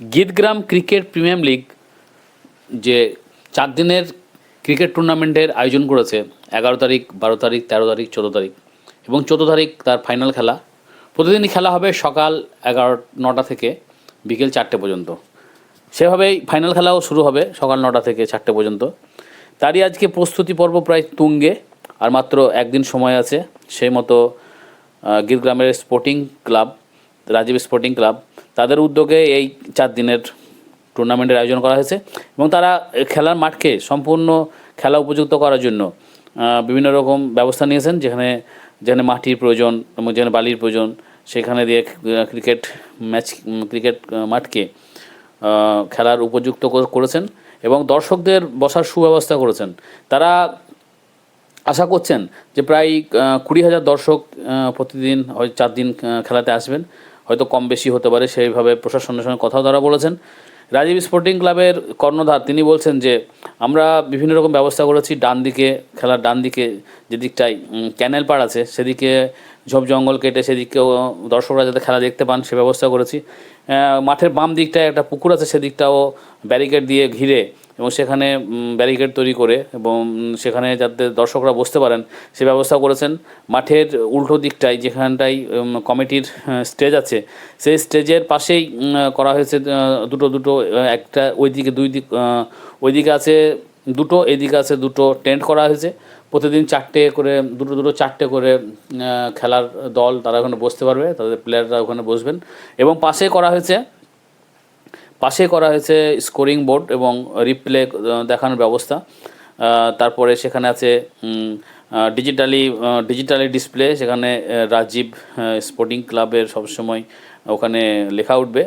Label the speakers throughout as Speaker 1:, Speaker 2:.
Speaker 1: Gitgram cricket premium league যে চার দিনের ক্রিকেট টুর্নামেন্টের আয়োজন করেছে এগারো তারিখ বারো তারিখ তেরো তারিখ চোদ্দ তারিখ এবং চোদ্দ তারিখ তার ফাইনাল খেলা। প্রতিদিনই খেলা হবে সকাল এগারো নটা থেকে বিকেল চারটে পর্যন্ত। সেভাবেই ফাইনাল খেলাও শুরু হবে সকাল নটা থেকে চারটে পর্যন্ত। তারই আজকে প্রস্তুতি পর্ব প্রায় তুঙ্গে আর মাত্র একদিন সময় আছে। সেই মতো আহ, গীরগ্রামের sporting club Rajib sporting club তাদের উদ্যোগে এই চার দিনের টুর্নামেন্টের আয়োজন করা হয়েছে এবং তারা খেলার মাঠকে সম্পূর্ণ খেলা উপযুক্ত করার জন্য বিভিন্ন রকম ব্যবস্থা নিয়েছেন, যেখানে যেখানে মাটির প্রয়োজন এবং যেখানে বালির প্রয়োজন, সেখানে দিয়ে ক্রিকেট ম্যাচ ক্রিকেট মাঠকে খেলার উপযুক্ত করেছেন এবং দর্শকদের বসার সুব্যবস্থা করেছেন। তারা আশা করছেন যে প্রায় কুড়ি হাজার দর্শক প্রতিদিন ওই চার দিন খেলাতে আসবেন। হয়তো কম বেশি হতে পারে, সেইভাবে প্রশাসনের সঙ্গে কথাও তারা বলেছেন। রাজীব স্পোর্টিং ক্লাবের কর্ণধার তিনি বলছেন যে, আমরা বিভিন্ন রকম ব্যবস্থা করেছি, ডান দিকে খেলার ডান দিকে যে দিকটায় ক্যানেল পাড় আছে, সেদিকে ঝোপ জঙ্গল কেটে সেদিকেও দর্শকরা যাতে খেলা দেখতে পান, সে ব্যবস্থা করেছি। মাঠের বাম দিকটায় একটা পুকুর আছে, সেদিকটাও ব্যারিকেড দিয়ে ঘিরে এবং সেখানে ব্যারিকেড তৈরি করে এবং সেখানে যাতে দর্শকরা বসতে পারেন, সে ব্যবস্থা করেছেন। মাঠের উল্টো দিকটায়, যেখানটায় কমিটির স্টেজ আছে, সেই স্টেজের পাশেই করা হয়েছে দুটো দুটো একটা ওইদিকে দুই দিক ওই দিকে আছে দুটো, এদিকে আছে দুটো টেন্ট করা হয়েছে। প্রতিদিন চারটে করে, দুটো দুটো চারটে করে খেলার দল তারা ওখানে বসতে পারবে, তাদের প্লেয়াররা ওখানে বসবেন। এবং পাশে করা হয়েছে পাশে করা হয়েছে স্কোরিং বোর্ড এবং রিপ্লে দেখানোর ব্যবস্থা। তারপরে সেখানে আছে ডিজিটালি ডিজিটালি ডিসপ্লে সেখানে রাজীব স্পোর্টিং ক্লাবের সবসময় ওখানে লেখা উঠবে।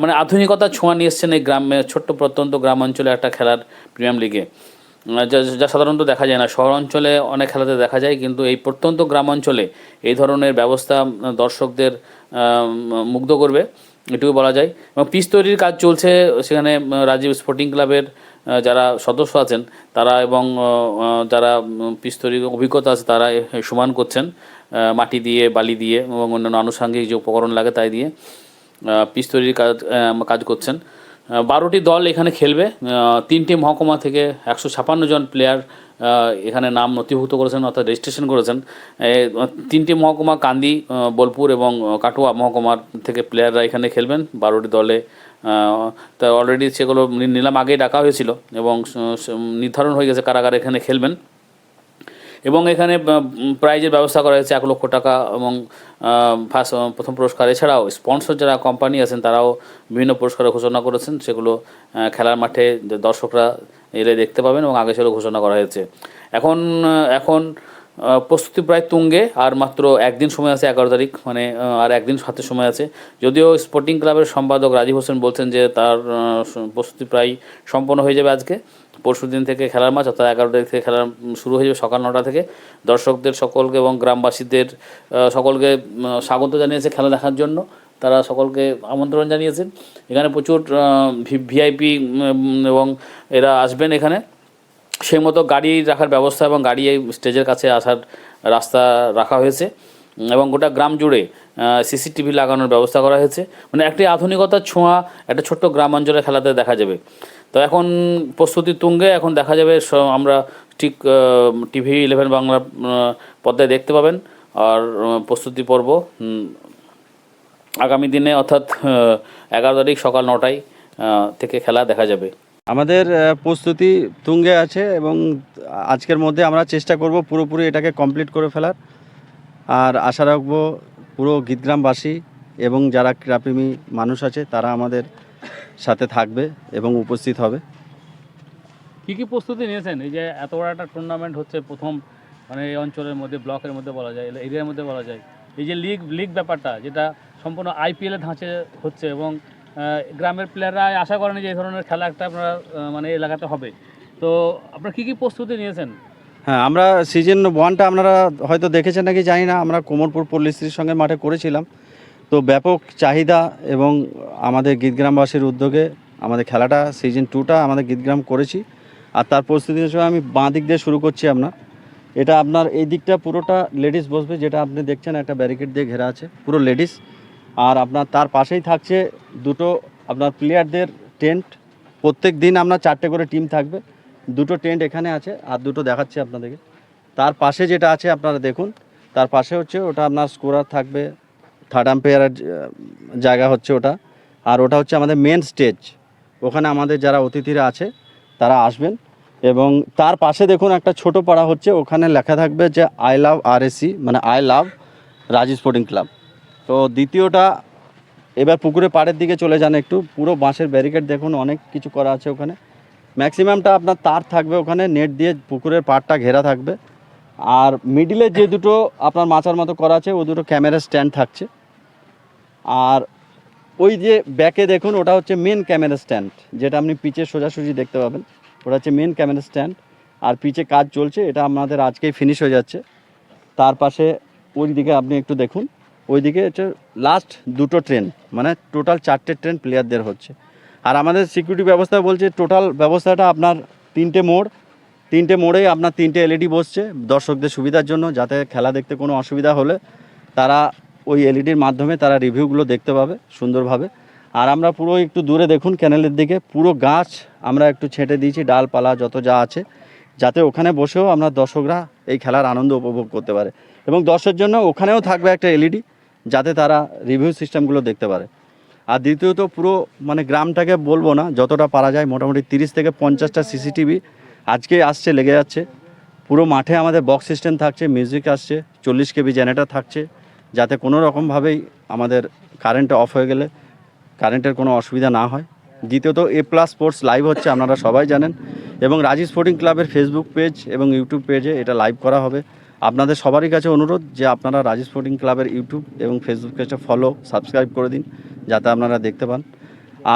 Speaker 1: মানে আধুনিকতার ছোঁয়া নিয়ে এসছেন এই গ্রামে, ছোট্ট প্রত্যন্ত গ্রাম অঞ্চলে একটা খেলার প্রিমিয়াম লিগে যা সাধারণত দেখা যায় না। শহর অঞ্চলে অনেক খেলাতে দেখা যায়, কিন্তু এই প্রত্যন্ত গ্রাম অঞ্চলে এই ধরনের ব্যবস্থা দর্শকদের মুগ্ধ করবে। এটুকু বলা যায়। এবং পিচ তৈরির কাজ চলছে, সেখানে রাজীব স্পোর্টিং ক্লাবের যারা সদস্য আছেন, তারা এবং যারা পিচ তৈরির অভিজ্ঞতা আছে, তারা সমান করছেন মাটি দিয়ে, বালি দিয়ে এবং অন্যান্য আনুষঙ্গিক যে উপকরণ লাগে তাই দিয়ে পিচ তৈরির কাজ কাজ করছেন। বারোটি দল এখানে খেলবে তিনটি মহকুমা থেকে একশো ছাপান্ন জন প্লেয়ার এখানে নাম নথিভুক্ত করেছেন, অর্থাৎ রেজিস্ট্রেশন করেছেন। তিনটি মহকুমা, কান্দি বোলপুর এবং কাটোয়া মহকুমার থেকে প্লেয়াররা এখানে খেলবেন। বারোটি দলে তা অলরেডি সেগুলো নিলাম আগেই ডাকা হয়েছিল এবং নির্ধারণ হয়ে গেছে কারা কারা এখানে খেলবেন। এবং এখানে প্রাইজের ব্যবস্থা করা হয়েছে এক লক্ষ টাকা এবং ফার্স্ট প্রথম পুরস্কার। এছাড়াও স্পন্সর যারা কোম্পানি আছেন, তারাও বিভিন্ন পুরস্কার ঘোষণা করেছেন। সেগুলো খেলার মাঠে দর্শকরা এলে দেখতে পাবেন এবং আগে সেগুলো ঘোষণা করা হয়েছে। এখন এখন প্রস্তুতি প্রায় তুঙ্গে, আর মাত্র একদিন সময় আছে এগারো তারিখ মানে আর একদিন হাতে সময় আছে। যদিও স্পোর্টিং ক্লাবের সম্পাদক রাজীব হোসেন বলছেন যে তার প্রস্তুতি প্রায় সম্পন্ন হয়ে যাবে আজকে। পরশু দিন থেকে খেলার মাছ অর্থাৎ এগারো তারিখ থেকে খেলার শুরু হয়ে যাবে সকাল নটা থেকে। দর্শকদের সকলকে এবং গ্রামবাসীদের সকলকে স্বাগত জানিয়েছে খেলা দেখার জন্য। তারা সকলকে আমন্ত্রণ জানিয়েছেন এখানে প্রচুর ভিআইপি এবং এরা আসবেন এখানে। সেই মতো গাড়ি রাখার ব্যবস্থা এবং গাড়ি এই স্টেজের কাছে আসার রাস্তা রাখা হয়েছে। এবং গোটা গ্রাম জুড়ে সিসিটিভি লাগানোর ব্যবস্থা করা হয়েছে। মানে একটি আধুনিকতার ছোঁয়া একটা ছোট্ট গ্রাম অঞ্চলে খেলাতে দেখা যাবে। তো এখন প্রস্তুতি তুঙ্গে, এখন দেখা যাবে আমরা ঠিক টিভি ইলেভেন বাংলা পর্দায় দেখতে পাবেন আর প্রস্তুতি পর্ব আগামী দিনে অর্থাৎ এগারো তারিখ সকাল নটায় থেকে খেলা দেখা যাবে।
Speaker 2: আমাদের প্রস্তুতি তুঙ্গে আছে এবং আজকের মধ্যে আমরা চেষ্টা করব পুরোপুরি এটাকে কমপ্লিট করে ফেলার। আর আশা রাখব পুরো গীতগ্রামবাসী এবং যারা ক্রীড়াপ্রেমী মানুষ আছে, তারা আমাদের সাথে থাকবে এবং উপস্থিত হবে।
Speaker 1: কী কী প্রস্তুতি নিয়েছেন? এই যে এত বড় একটা টুর্নামেন্ট হচ্ছে প্রথম মানে এই অঞ্চলের মধ্যে ব্লকের মধ্যে বলা যায় এরিয়ার মধ্যে বলা যায়। এই যে লিগ লিগ ব্যাপারটা যেটা সম্পূর্ণ আইপিএলের ধাঁচে হচ্ছে এবং গ্রামের প্লেয়াররা আশা করেন যে এই ধরনের খেলা একটা আপনারা মানে এলাকাতে হবে। তো আপনারা কী কী প্রস্তুতি নিয়েছেন?
Speaker 2: হ্যাঁ আমরা সিজন ওয়ানটা আপনারা হয়তো দেখেছেন নাকি জানি না আমরা কোমরপুর পল্লীশ্রীর সঙ্গে মাঠে করেছিলাম। তো ব্যাপক চাহিদা এবং আমাদের গীতগ্রামবাসীর উদ্যোগে আমাদের খেলাটা সিজন টুটা আমাদের গীতগ্রাম করেছি। আর তার পরিস্থিতি হিসেবে আমি বাঁ দিক দিয়ে শুরু করছি আপনার এটা আপনার এই দিকটা পুরোটা লেডিস বসবে, যেটা আপনি দেখছেন একটা ব্যারিকেড দিয়ে ঘেরা আছে, পুরো লেডিস আর আপনার তার পাশেই থাকছে দুটো আপনার প্লেয়ারদের টেন্ট প্রত্যেক দিন আপনার চারটে করে টিম থাকবে। দুটো টেন্ট এখানে আছে, আর দুটো দেখাচ্ছি আপনাদেরকে। তার পাশে যেটা আছে আপনারা দেখুন, তার পাশে হচ্ছে ওটা আপনার স্কোরার থাকবে থার্ড আম্পায়ারের জায়গা হচ্ছে ওটা। আর ওটা হচ্ছে আমাদের মেন স্টেজ ওখানে আমাদের যারা অতিথিরা আছে, তারা আসবেন। এবং তার পাশে দেখুন একটা ছোট পাড়া হচ্ছে, ওখানে লেখা থাকবে যে আই লাভ আরএসি মানে I love Raji sporting club তো দ্বিতীয়টা, এবার পুকুরে পাড়ের দিকে চলে যান একটু। পুরো বাঁশের ব্যারিকেড দেখুন, অনেক কিছু করা আছে ওখানে। ম্যাক্সিমামটা আপনার তার থাকবে ওখানে নেট দিয়ে পুকুরের পাড়টা ঘেরা থাকবে। আর মিডিলে যে দুটো আপনার মাচার মতো করা আছে, ও দুটো ক্যামেরা স্ট্যান্ড থাকছে। আর ওই যে ব্যাকে দেখুন, ওটা হচ্ছে মেন ক্যামেরা স্ট্যান্ড যেটা আপনি পিচে সোজাসুজি দেখতে পাবেন। ওটা হচ্ছে মেন ক্যামেরা স্ট্যান্ড আর পিচে কাজ চলছে, এটা আমাদের আজকেই ফিনিশ হয়ে যাচ্ছে। তার পাশে ওই দিকে আপনি একটু দেখুন, ওইদিকে হচ্ছে লাস্ট দুটো ট্রেন মানে টোটাল চারটে ট্রেন প্লেয়ারদের হচ্ছে। আর আমাদের সিকিউরিটি ব্যবস্থা বলছে টোটাল ব্যবস্থাটা আপনার তিনটে মোড়, তিনটে মোড়েই আপনার তিনটে এলইডি বসছে দর্শকদের সুবিধার জন্য, যাতে খেলা দেখতে কোনো অসুবিধা হলে তারা ওই এলইডির মাধ্যমে তারা রিভিউগুলো দেখতে পাবে সুন্দরভাবে। আর আমরা পুরো একটু দূরে দেখুন ক্যানেলের দিকে। পুরো গাছ আমরা একটু ছেঁটে দিয়েছি, ডালপালা, যত যা আছে। যাতে ওখানে বসেও আমরা দর্শকরা এই খেলার আনন্দ উপভোগ করতে পারে। এবং দর্শকের জন্য ওখানেও থাকবে একটা এলইডি যাতে তারা রিভিউ সিস্টেমগুলো দেখতে পারে। আর দ্বিতীয়ত পুরো মানে গ্রামটাকে বলব না, যতটা পারা যায় মোটামুটি তিরিশ থেকে পঞ্চাশটা সিসিটিভি আজকে আসছে, লেগে যাচ্ছে। পুরো মাঠে আমাদের বক্স সিস্টেম থাকছে মিউজিক আসছে, চল্লিশ কেবি জেনারেটর থাকছে। যাতে কোনো রকমভাবেই আমাদের কারেন্ট অফ হয়ে গেলে কারেন্টের কোনো অসুবিধা না হয়। দ্বিতীয়ত এ প্লাস স্পোর্টস লাইভ হচ্ছে, আপনারা সবাই জানেন। এবং রাজি স্পোর্টিং ক্লাবের ফেসবুক পেজ এবং ইউটিউব পেজে এটা লাইভ করা হবে। আপনাদের সবারই কাছে অনুরোধ যে আপনারা রাজি স্পোর্টিং ক্লাবের ইউটিউব এবং ফেসবুক পেজটা ফলো সাবস্ক্রাইব করে দিন, যাতে আপনারা দেখতে পান।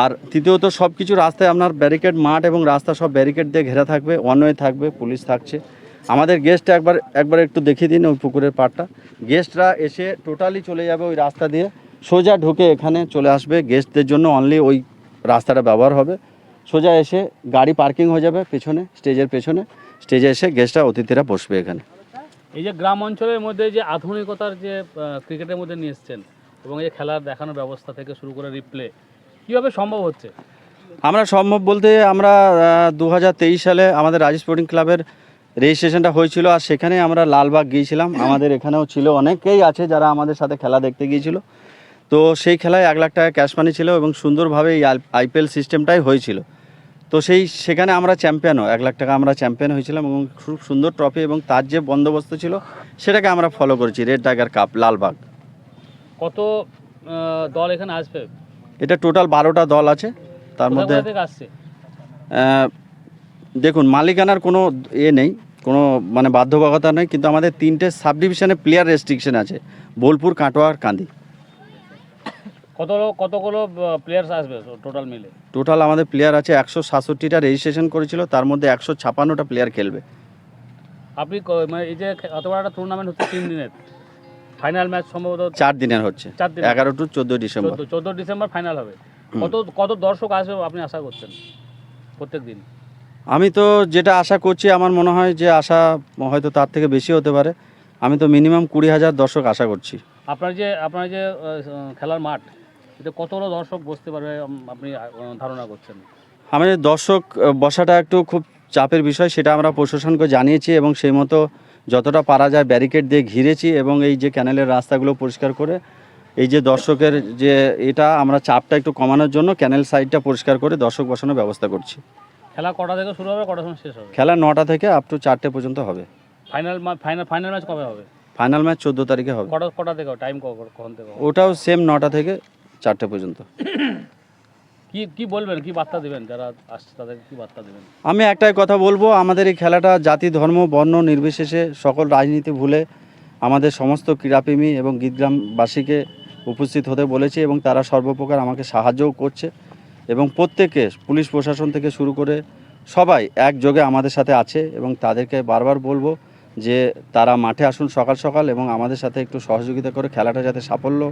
Speaker 2: আর তৃতীয়ত সব কিছু রাস্তায় আপনার ব্যারিকেড মাঠ এবং রাস্তা সব ব্যারিকেড দিয়ে ঘেরা থাকবে ওয়ান ওয়ে থাকবে পুলিশ থাকছে। আমাদের গেস্ট একবার একবার একটু দেখিয়ে দিন ওই পুকুরের পাড়টা। গেস্টরা এসে টোটালি চলে যাবে ওই রাস্তা দিয়ে। সোজা ঢুকে এখানে চলে আসবে গেস্টদের জন্য অনলি ওই রাস্তাটা ব্যবহার হবে। সোজা এসে গাড়ি পার্কিং হয়ে যাবে পেছনে স্টেজের পেছনে। স্টেজে এসে গেস্টরা অতিথিরা বসবে এখানে।
Speaker 1: এই যে গ্রাম অঞ্চলের মধ্যে যে আধুনিকতার যে ক্রিকেটের মধ্যে নিয়ে এসছেন এবং এই যে খেলার দেখানোর ব্যবস্থা থেকে শুরু করে রিপ্লে কীভাবে সম্ভব হচ্ছে?
Speaker 2: আমরা সম্ভব বলতে আমরা দু হাজার তেইশ সালে আমাদের রাজি স্পোর্টিং ক্লাবের রেজিস্ট্রেশনটা হয়েছিল আর সেখানে আমরা লালবাগ গিয়েছিলাম। আমাদের এখানেও ছিল অনেকেই আছে যারা আমাদের সাথে খেলা দেখতে গিয়েছিল। তো সেই খেলায় এক লাখ টাকা ক্যাশ মানি ছিল এবং সুন্দরভাবে এই আইপিএল সিস্টেমটাই হয়েছিল। তো সেই সেখানে আমরা চ্যাম্পিয়নও এক লাখ টাকা আমরা চ্যাম্পিয়ন হয়েছিলাম এবং খুব সুন্দর ট্রফি এবং তার যে বন্দোবস্ত ছিল সেটাকে আমরা ফলো করেছি রেড টাইগার কাপ লালবাগ।
Speaker 1: কত দল এখানে আসবে?
Speaker 2: এটা টোটাল বারোটা দল আছে। তার মধ্যে
Speaker 1: আসছে?
Speaker 2: দেখুন মালিকানার কোনো এ নেই কোনো মানে বাধ্যবাধকতা নেই কিন্তু আমাদের তিনটে সাব ডিভিশনে প্লেয়ার রেস্ট্রিকশন আছে বোলপুর কাটোয়া আর কান্দি।
Speaker 1: কত কতগুলো প্লেয়ার্স আসবে টোটাল মিলে?
Speaker 2: টোটাল আমাদের প্লেয়ার আছে একশো সাতষট্টিটা রেজিস্ট্রেশন করেছিল তার মধ্যে একশো ছাপান্নটা প্লেয়ার খেলবে।
Speaker 1: আপনি মানে এই যে এত বড় একটা টুর্নামেন্ট হচ্ছে তিন দিনের। ফাইনাল ম্যাচ সম্ভবত
Speaker 2: চার দিনের হচ্ছে এগারো টু চোদ্দোই ডিসেম্বর
Speaker 1: চোদ্দ চোদ্দ ডিসেম্বর ফাইনাল হবে। কত কত দর্শক আসবে আপনি আশা করছেন প্রত্যেক দিন
Speaker 2: আমি তো যেটা আশা করছি আমার মনে হয় যে আশা হয়তো তার থেকে বেশি হতে পারে। আমি তো মিনিমাম কুড়ি হাজার দর্শক আশা করছি।
Speaker 1: আপনার যে আপনার যে খেলার মাঠ এতে কতগুলো দর্শক বসতে পারবে আপনি ধারণা করছেন?
Speaker 2: আমাদের দর্শক বসাটা একটু খুব চাপের বিষয় সেটা আমরা প্রশাসনকে জানিয়েছি এবং সেই মতো যতটা পারা যায় ব্যারিকেড দিয়ে ঘিরেছি এবং এই যে ক্যানেলের রাস্তাগুলো পরিষ্কার করে এই যে দর্শকের যে এটা আমরা চাপটা একটু কমানোর জন্য ক্যানেল সাইডটা পরিষ্কার করে দর্শক বসানোর ব্যবস্থা করছি।
Speaker 1: খেলা কটা থেকে শুরু হবে কটার সময় শেষ হবে?
Speaker 2: খেলা নটা থেকে আপ টু চারটে পর্যন্ত হবে।
Speaker 1: ফাইনাল ফাইনাল ফাইনাল ম্যাচ কবে হবে?
Speaker 2: ফাইনাল ম্যাচ চোদ্দ তারিখে হবে।
Speaker 1: কটা কটা থেকে টাইম কখন থেকে
Speaker 2: ওটাও সেম নটা থেকে চারটে পর্যন্ত।
Speaker 1: কি কি বলবেন কি বার্তা দেবেন? যারা আসছে তাদের কি বার্তা দেবেন?
Speaker 2: আমি একটাই কথা বলব আমাদের এই খেলাটা জাতি ধর্ম বর্ণ নির্বিশেষে সকল রাজনীতি ভুলে আমাদের সমস্ত ক্রীড়াপ্রেমী এবং গীতগ্রামবাসীকে উপস্থিত হতে বলেছি এবং তারা সর্বপ্রকার আমাকে সাহায্যও করছে। এবং প্রত্যেকে পুলিশ প্রশাসন থেকে শুরু করে সবাই একযোগে আমাদের সাথে আছে এবং তাদেরকে বারবার বলব যে তারা মাঠে আসুন সকাল সকাল এবং আমাদের সাথে একটু সহযোগিতা করে খেলাটা যাতে সাফল্য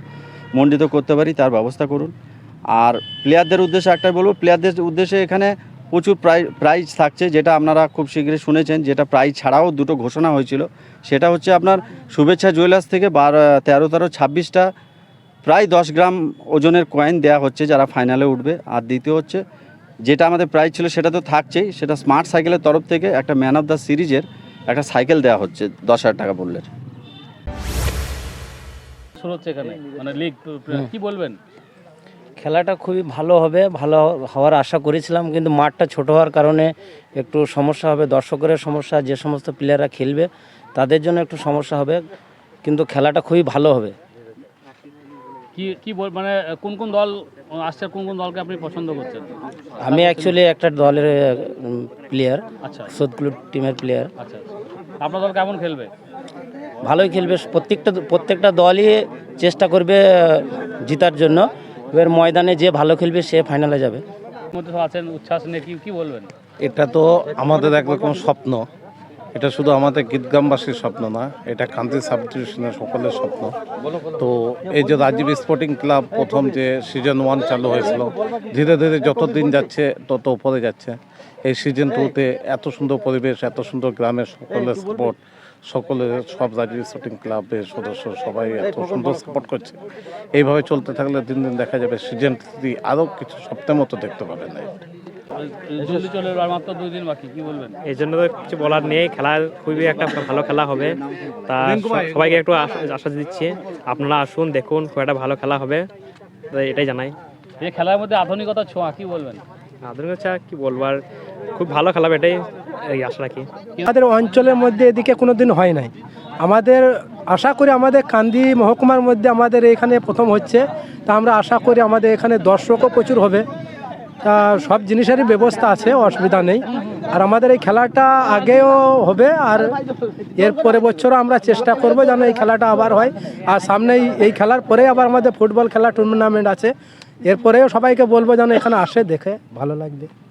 Speaker 2: মণ্ডিত করতে পারি, তার ব্যবস্থা করুন। আর প্লেয়ারদের উদ্দেশ্যে একটাই বলব, প্লেয়ারদের উদ্দেশ্যে এখানে প্রচুর প্রাই, প্রাইজ থাকছে যেটা আপনারা খুব শীঘ্রই শুনেছেন, যেটা প্রাইজ ছাড়াও দুটো ঘোষণা হয়েছিল। সেটা হচ্ছে আপনার শুভেচ্ছা জুয়েলার্স থেকে বারো, তেরো তেরো ছাব্বিশটা প্রায় দশ গ্রাম ওজনের কয়েন দেওয়া হচ্ছে যারা ফাইনালে উঠবে। আর দ্বিতীয় হচ্ছে যেটা আমাদের প্রাইজ ছিল সেটা তো থাকছেই সেটা স্মার্ট সাইকেলের তরফ থেকে একটা ম্যান অফ দ্য সিরিজের একটা সাইকেল দেওয়া হচ্ছে দশ হাজার টাকা মূল্যের
Speaker 1: শুরু হচ্ছে এখানে মানে লিগ কি বলবেন?
Speaker 3: খেলাটা খুবই ভালো হবে ভালো হওয়ার আশা করেছিলাম কিন্তু মাঠটা ছোট হওয়ার কারণে একটু সমস্যা হবে দর্শকের সমস্যা যে সমস্ত প্লেয়াররা খেলবে তাদের জন্য একটু সমস্যা হবে কিন্তু খেলাটা খুবই ভালো হবে।
Speaker 1: কি কি বল মানে কোন কোন দল আসছে কোন কোন দলকে আপনি পছন্দ করছেন?
Speaker 3: আমি অ্যাকচুয়ালি একটা দলের প্লেয়ার
Speaker 1: আচ্ছা।
Speaker 3: সদকুলু টিমের প্লেয়ার
Speaker 1: আচ্ছা আপনার দল কেমন খেলবে?
Speaker 3: ভালোই খেলবে। প্রত্যেকটা প্রত্যেকটা দলই চেষ্টা করবে জিতার জন্য। এবার ময়দানে যে ভালো খেলবে সে ফাইনালে যাবে।
Speaker 1: মধ্যে আছেন উচ্ছ্বাস নিয়ে কি কি বলবেন?
Speaker 4: এটা তো আমাদের একরকম স্বপ্ন। এটা শুধু আমাদের গীতগ্রামবাসীর স্বপ্ন না, এটা কান্তি সাব ডিভিশনের সকলের স্বপ্ন। তো এই যে রাজীব স্পোর্টিং ক্লাব প্রথম যে সিজন ওয়ান চালু হয়েছিল, ধীরে ধীরে যত দিন যাচ্ছে, তত উপরে যাচ্ছে। এই সিজন টুতে এত সুন্দর পরিবেশ, এত সুন্দর গ্রামের সকলের সাপোর্ট সকলের সব রাজীব স্পোর্টিং ক্লাবের সদস্য সবাই এত সুন্দর সাপোর্ট করছে। এইভাবে চলতে থাকলে দিন দিন দেখা যাবে সিজন থ্রি আরও কিছু সপ্তাহের মতো দেখতে পাবেন। না
Speaker 1: জলদি চলে আর মাত্র দুই দিন বাকি কি বলবেন?
Speaker 5: এই জন্য তো কিছু বলার নেই খেলা খুবই একটা ভালো খেলা হবে। তা সবাইকে একটু আশ- আশা দিচ্ছি আপনারা আসুন দেখুন খুব একটা ভালো খেলা হবে। এটাই জানাই।
Speaker 1: এই খেলার মধ্যে আধুনিকতার ছোঁয়া কি বলবেন?
Speaker 5: আধুনিক চা কি বলব আর খুব ভালো খেলা হবে এটাই এই আশা রাখি।
Speaker 6: আমাদের অঞ্চলের মধ্যে এদিকে কোনো দিন হয় নাই। আমাদের আশা করি আমাদের কান্দি মহকুমার মধ্যে আমাদের এখানে প্রথম হচ্ছে। তা আমরা আশা করি আমাদের এখানে দর্শকও প্রচুর হবে। সব জিনিসেরই ব্যবস্থা আছে, অসুবিধা নেই। আর আমাদের এই খেলাটা আগেও হবে, আর এর পরে বছরও আমরা চেষ্টা করব যেন এই খেলাটা আবার হয়। আর সামনেই এই- এই খেলার পরে আবার আমাদের ফুটবল খেলা টুর্নামেন্ট আছে। এরপরেও সবাইকে বলব যেন এখানে আসে, দেখে ভালো লাগবে।